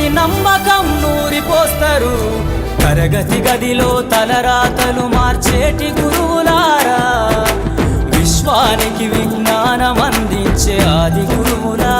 అని నమ్మకం నూరిపోస్తారు. తరగతి గదిలో తలరాతలు మార్చేటి గురువులారా. విశ్వానికి విజ్ఞానం అందించే ఆది గురువులారా.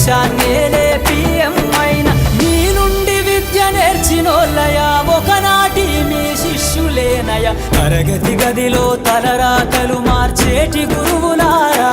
దేశాన్నే లేపియమ్మైన మీ నుండి విద్య నేర్చినోళ్ళయా? ఒకనాటి మీ శిష్యులేనయ? తరగతి గదిలో తలరాతలు మార్చేటి గురువులారా?